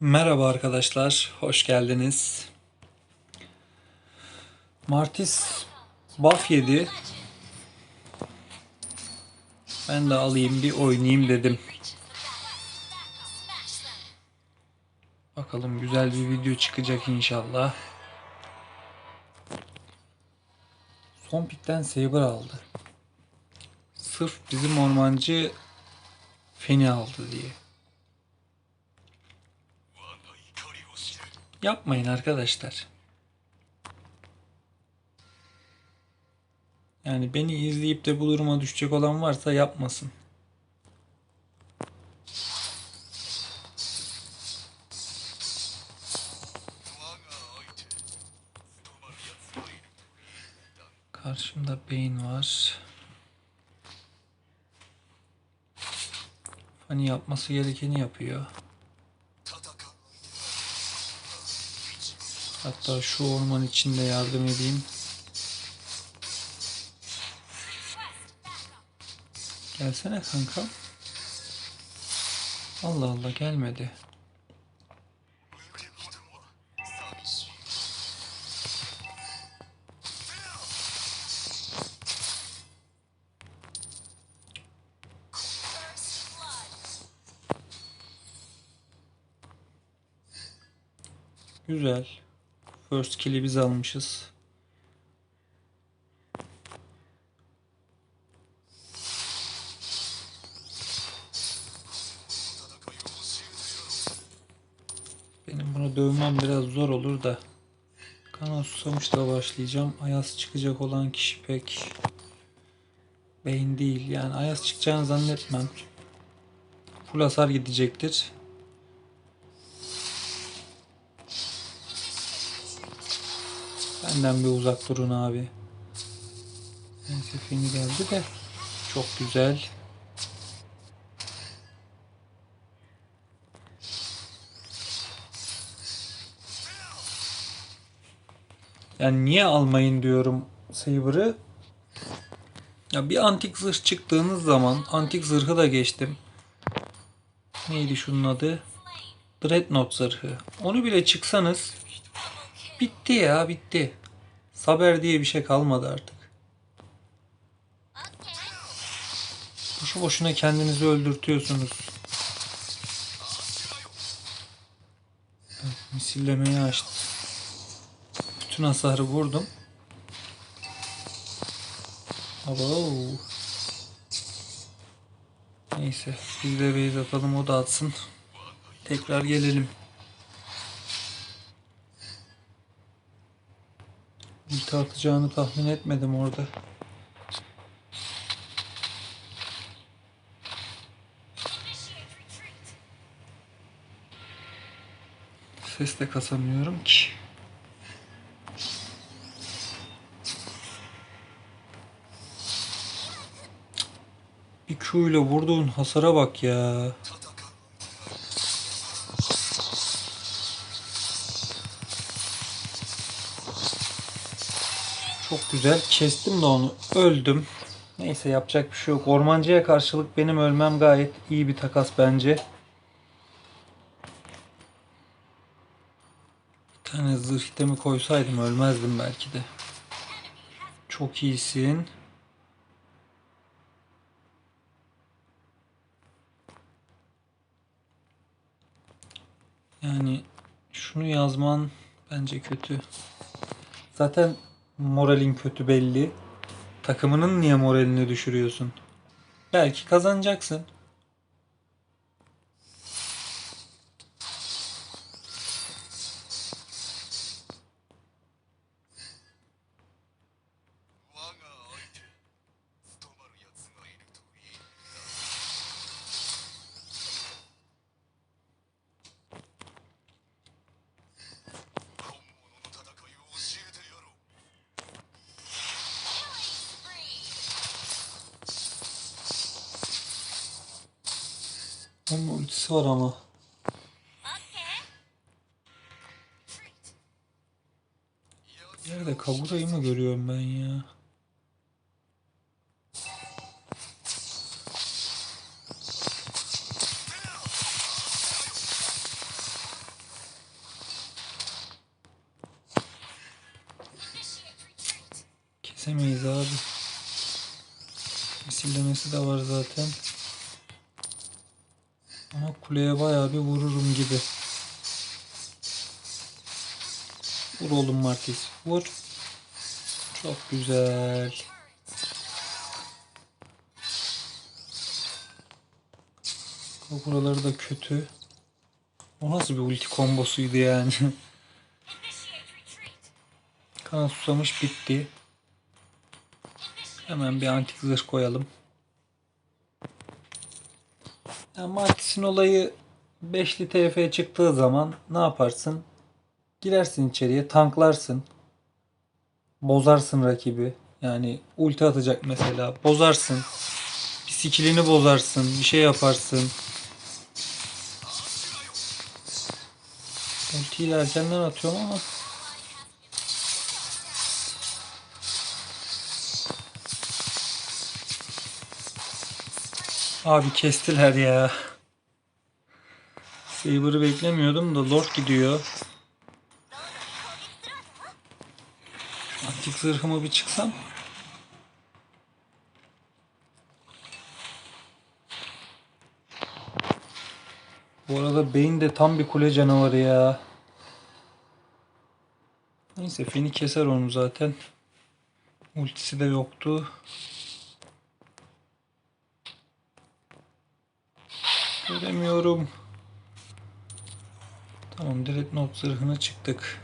Merhaba arkadaşlar, hoş geldiniz. Martis buff yedi. Ben de alayım bir oynayayım dedim. Bakalım güzel bir video çıkacak inşallah. Son pikten Saber aldı. Sırf bizim ormancı Feni aldı diye. Yapmayın arkadaşlar. Yani beni izleyip de bu duruma düşecek olan varsa yapmasın. Karşımda beyin var. Hani yapması gerekeni yapıyor. Hatta şu orman içinde yardım edeyim. Gelsene kanka. Allah Allah gelmedi. Güzel. First kill'i biz almışız. Benim bunu dövmem biraz zor olur da. Kana susamışla başlayacağım. Ayaz çıkacak olan kişi pek beyin değil. Yani Ayaz çıkacağını zannetmem. Full hasar gidecektir. Benden bir uzak durun abi. Neyse fini geldi de. Çok güzel. Yani niye almayın diyorum Saber'ı. Ya bir antik zırh çıktığınız zaman antik zırhı da geçtim. Neydi şunun adı? Dreadnought zırhı. Onu bile çıksanız bitti ya bitti. Saber diye bir şey kalmadı artık. Boşu boşuna kendinizi öldürtüyorsunuz. Evet, misillemeyi açtı. Bütün hasarı vurdum. Abo. Neyse biz de base atalım o da atsın. Tekrar gelelim. Ulti atacağını tahmin etmedim orada. Ses de kasamıyorum ki. Bir Q ile vurduğun hasara bak ya. Güzel. Kestim de onu. Öldüm. Neyse yapacak bir şey yok. Ormancıya karşılık benim ölmem gayet iyi bir takas bence. Bir tane zırh itemi koysaydım ölmezdim belki de. Çok iyisin. Yani şunu yazman bence kötü. Zaten moralin kötü belli. Takımının niye moralini düşürüyorsun? Belki kazanacaksın. Onun ultisi var ama. Nerede Kagura'yı mı görüyorum ben ya? Kesemeyiz abi. Misillemesi de var zaten. Kuleye bayağı bir vururum gibi. Vur oğlum Martis. Vur. Çok güzel. Buraları da kötü. O nasıl bir ulti kombosuydu yani. Kan susamış bitti. Hemen bir antik zırh koyalım. Ya Martis'in olayı 5'li TF çıktığı zaman ne yaparsın? Girersin içeriye, tanklarsın. Bozarsın rakibi. Yani ulti atacak mesela. Bozarsın. Bir skillini bozarsın. Bir şey yaparsın. Ultiyi de erkenden atıyorum ama Abi kestiler ya. Saber'ı beklemiyordum da Lord gidiyor. Antik zırhıma bir çıksam. Bu arada Bane de tam bir kule canavarı ya. Neyse Feni keser onu zaten. Ultisi de yoktu. Göremiyorum. Tamam Dreadnought zırhına çıktık.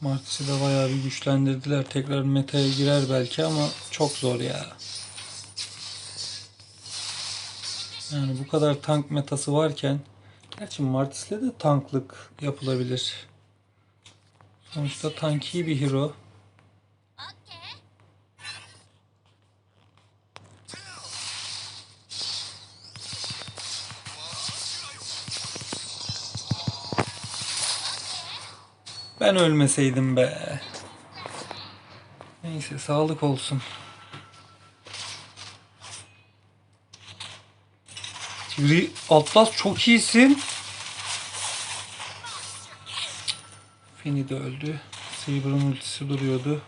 Martis'i de bayağı bir güçlendirdiler. Tekrar meta'ya girer belki ama çok zor ya. Yani bu kadar tank metası varken Gerçi Martis'le de tanklık yapılabilir. Sonuçta tanki bir hero. Ben ölmeseydim be. Neyse sağlık olsun. Atlas çok iyisin. Feni de öldü. Saber'ın ultisi duruyordu.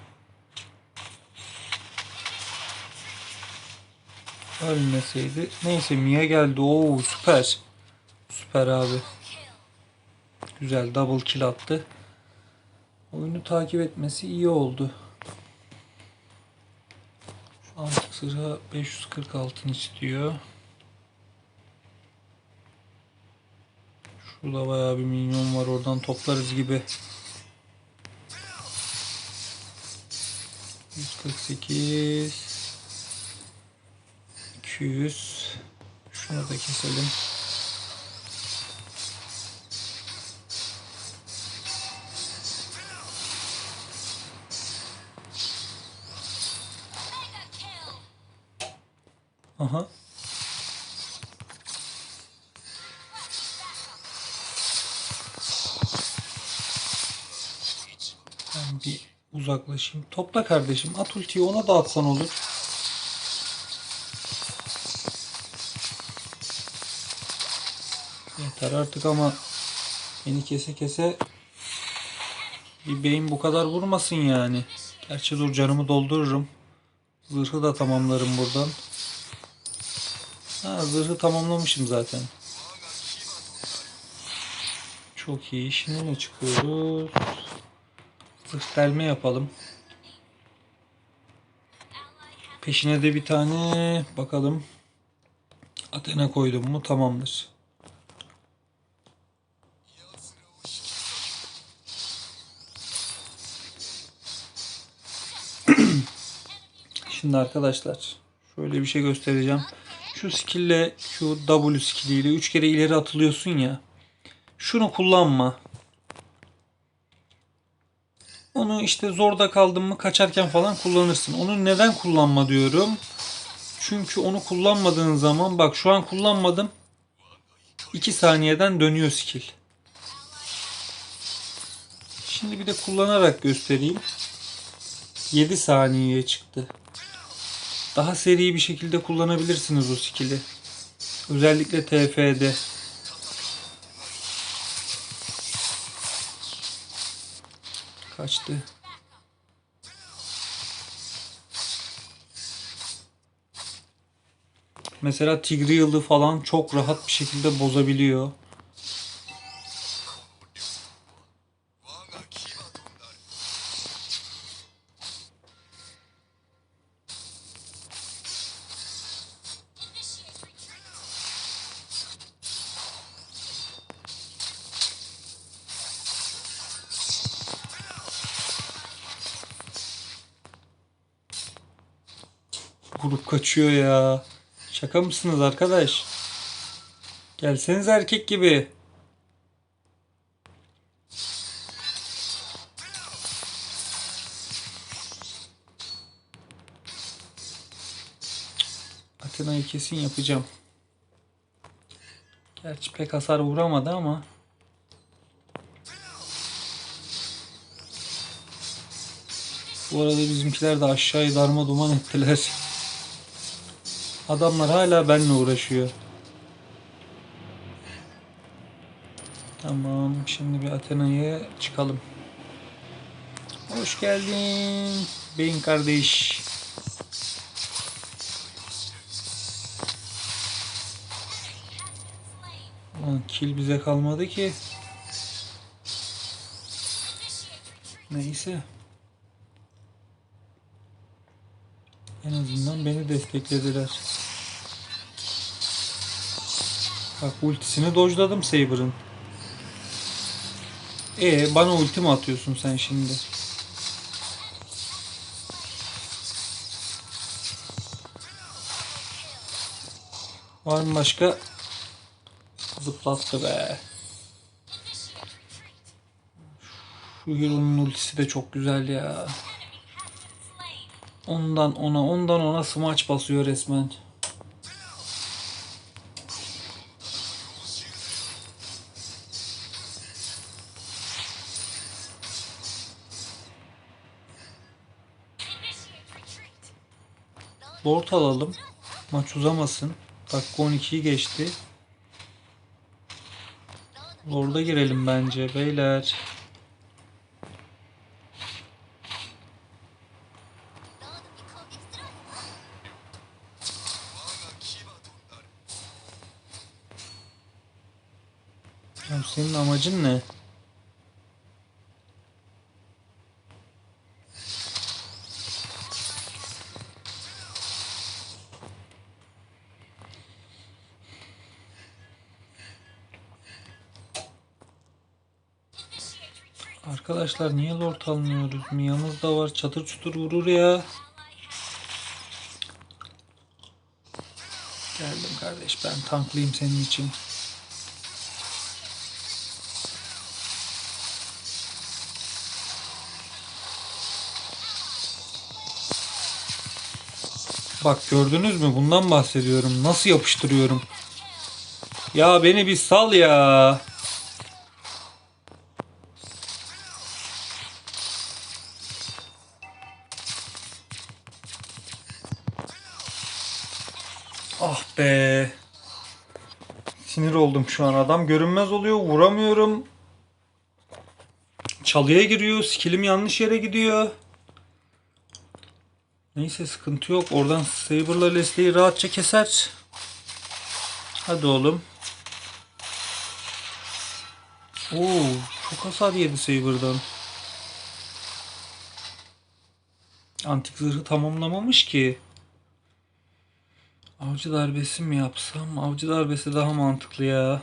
Ölmeseydi. Neyse Mia geldi. Oo süper. Süper abi. Güzel double kill attı. Oyunu takip etmesi iyi oldu. Şu antik sıra 540 altın istiyor. Şurada bayağı bir minyon var. Oradan toplarız gibi. 148 200 Şunu da keselim. Aha. Uzaklaşayım. Topla kardeşim. At ultiyi ona da atsan olur. Yeter artık ama beni kese kese bir beyin bu kadar vurmasın yani. Gerçi dur canımı doldururum. Zırhı da tamamlarım buradan. Ha zırhı tamamlamışım zaten. Çok iyi. Şimdi ne çıkıyoruz? Delme yapalım. Peşine de bir tane bakalım. Athena koydum mu tamamdır. Şimdi arkadaşlar şöyle bir şey göstereceğim. Şu skill'le şu W skill'iyle 3 kere ileri atılıyorsun ya. Şunu kullanma. Onu işte zorda kaldın mı kaçarken falan kullanırsın. Onu neden kullanma diyorum. Çünkü onu kullanmadığın zaman bak şu an kullanmadım. 2 saniyeden dönüyor skill. Şimdi bir de kullanarak göstereyim. 7 saniyeye çıktı. daha seri bir şekilde kullanabilirsiniz o skill'i. Özellikle TF'de. Kaçtı. Mesela Tigreal'ı falan çok rahat bir şekilde bozabiliyor. Grup kaçıyor ya. Şaka mısınız arkadaş? Gelseniz erkek gibi. Athena'yı kesin yapacağım. Gerçi pek hasar vuramadı ama. Bu arada bizimkiler de aşağıyı darma duman ettiler. Adamlar hala benimle uğraşıyor. Tamam, şimdi bir Athena'ya çıkalım. Hoş geldin. Beyin kardeş. Kill bize kalmadı ki. Neyse. En azından beni desteklediler. Bak ultisini dojladım Saber'ın. E bana ulti mi atıyorsun sen şimdi? Var mı başka? Zıplattı be. Şu Hero'nun ultisi de çok güzel ya. Ondan ona, ondan ona smaç basıyor resmen. Lord alalım. Maç uzamasın. Dakika 12'yi geçti. Lord'a girelim bence beyler. Senin amacın ne? Arkadaşlar niye lord almıyoruz? Miyamız da var. Çatır çutur vurur ya. Geldim kardeş ben tanklayayım senin için. Bak gördünüz mü? Bundan bahsediyorum. Nasıl yapıştırıyorum? Ya beni bir sal ya. Oldum şu an. Adam görünmez oluyor. Vuramıyorum. Çalıya giriyor. Skillim yanlış yere gidiyor. Neyse sıkıntı yok. Oradan Saber'la Leslie'yi rahatça keser. Hadi oğlum. Oo, çok hasar yedi Saber'dan. Antik zırhı tamamlamamış ki. Avcı darbesi mi yapsam? Avcı darbesi daha mantıklı ya.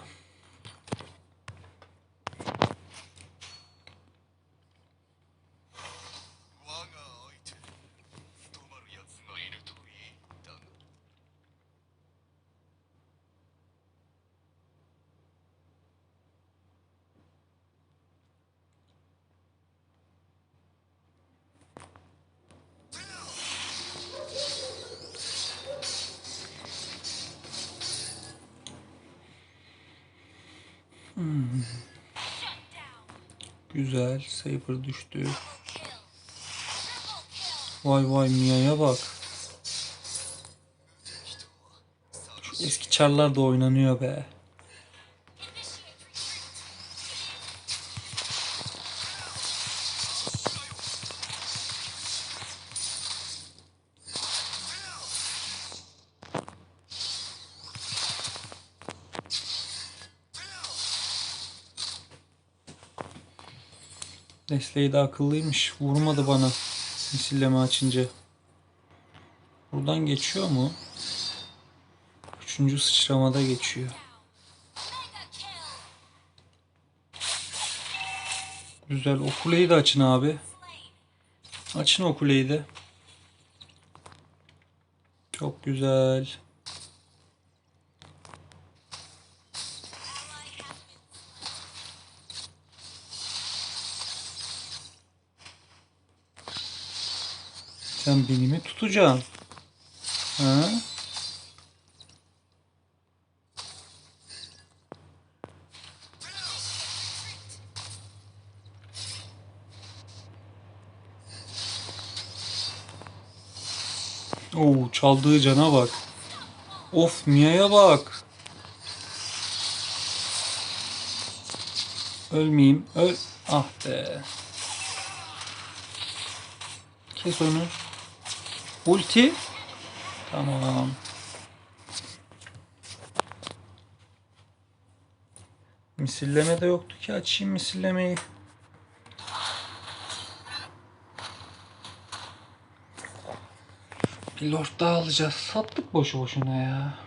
Güzel. Saber düştü. Vay vay Mia'ya bak. Şu eski çarlar da oynanıyor be. Leslie de akıllıymış. Vurmadı bana. Misilleme açınca. Buradan geçiyor mu? Üçüncü sıçramada geçiyor. Güzel. O kuleyi de açın abi. Açın o kuleyi de. Çok güzel. Sen beni mi tutacaksın? Ha? Oo, çaldığı cana bak. Of Mia'ya bak. Ölmeyeyim. Öl. Ah be. Kes onu. Ulti. Tamam. Misilleme de yoktu ki açayım misillemeyi. Bir lord daha alacağız. Sattık boşu boşuna ya.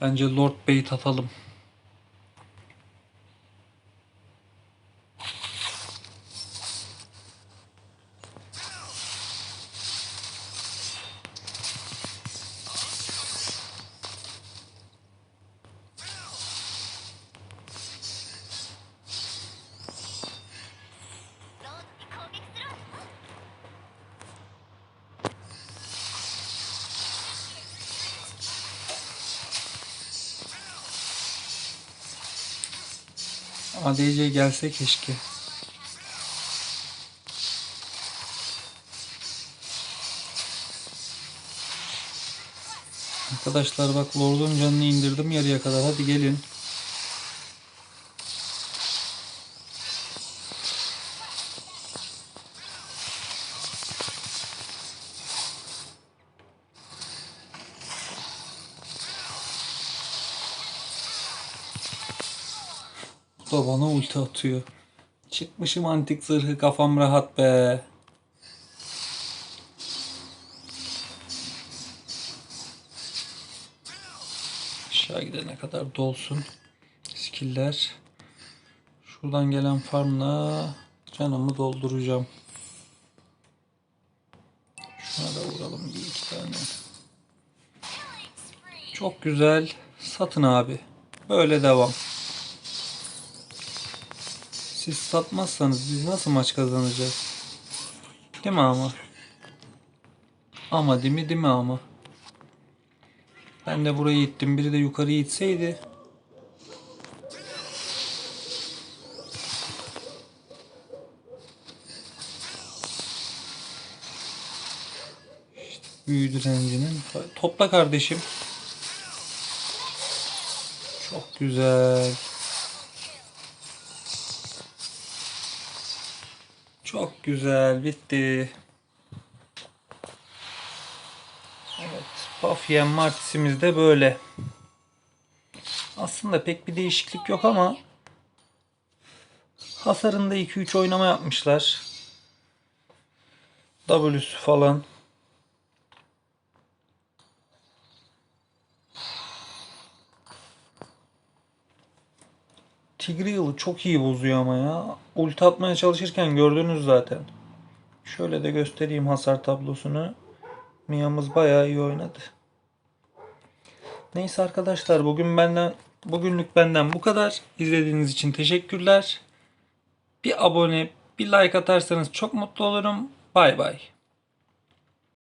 Bence Lord Bait atalım. ADC gelse keşke. Arkadaşlar bak Lord'un canını indirdim yarıya kadar. Hadi gelin. Da bana ulti atıyor. Çıkmışım antik zırhı kafam rahat be. Aşağı gidene kadar dolsun. Skiller. Şuradan gelen farmla canımı dolduracağım. Şuna da vuralım bir iki tane. Çok güzel. Satın abi. Böyle devam. Siz satmazsanız biz nasıl maç kazanacağız? Değil mi ama? Ama değil mi değil mi ama? Ben de burayı ittim. Biri de yukarıyı itseydi. İşte büyü direncinin. Topla kardeşim. Çok güzel. Güzel bitti. Evet, Buffy Martis'imiz de böyle. Aslında pek bir değişiklik yok ama hasarında 2-3 oynama yapmışlar. W'su falan. Tigreal'ı çok iyi bozuyor ama ya. Ulti atmaya çalışırken gördünüz zaten. Şöyle de göstereyim hasar tablosunu. Mia'mız bayağı iyi oynadı. Neyse arkadaşlar bugün benden bugünlük benden bu kadar. İzlediğiniz için teşekkürler. Bir abone, bir like atarsanız çok mutlu olurum. Bay bay.